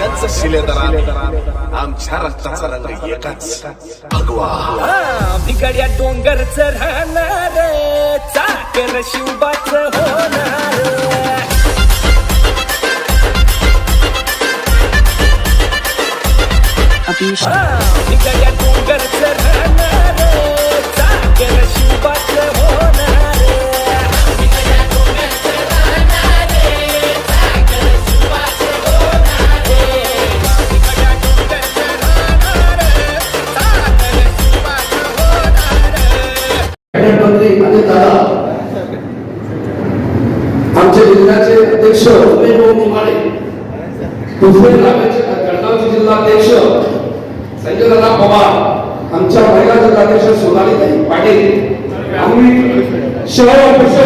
राजांचं शिलेदार आमच्या रक्ताचा रंग एकच. भगवा बिगड्या डोंगरच राहणार चाकर शिवबाच होणार. बिगड्या डोंगरच राहणार मंत्री अनिल दादा आमचे जिल्ह्याचे अध्यक्ष उदयभाऊ निमाळे दुसरे जळगावचे जिल्हाध्यक्ष संजय दादा पवार आमच्या महिला जिल्हाध्यक्ष सोनालीताई पाटील. आम्ही शहर अध्यक्ष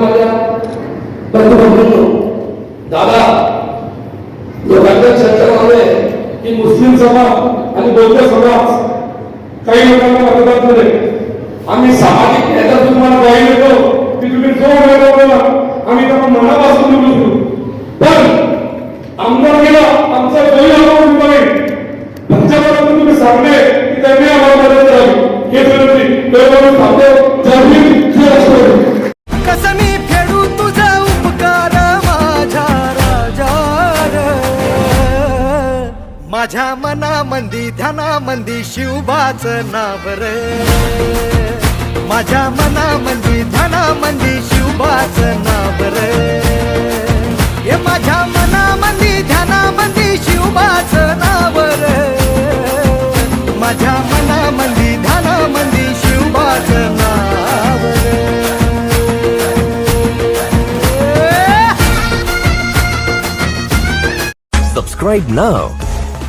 माझ्या बंधू दादा लोकांच्या की मुस्लिम समाज आणि बौद्ध समाज काही लोकांना मतदान झाले आम्ही सामाजिक न्यायाचा तुम्हाला ग्वाही येतो की तुम्ही जो वेळ बोला आम्ही त्यांना मनापासून निवडून पण आमदार गेला आमचा जोही आम्हाला नाही पंचायत तुम्ही सांगले की त्यांनी आम्हाला मदत करावी. हे विनंती त्यामुळे माझ्या मनामंदी ध्यानामंदी शिवबाच नावर रे. माझ्या मनामंदी ध्यानामंदी शिवबाच नावर रे. हे माझ्या मनामंदी ध्यानामंदी शिवबाच नावर माझ्या मनामंदी ध्यानामंदी शिवबाच नावर रे. Subscribe now.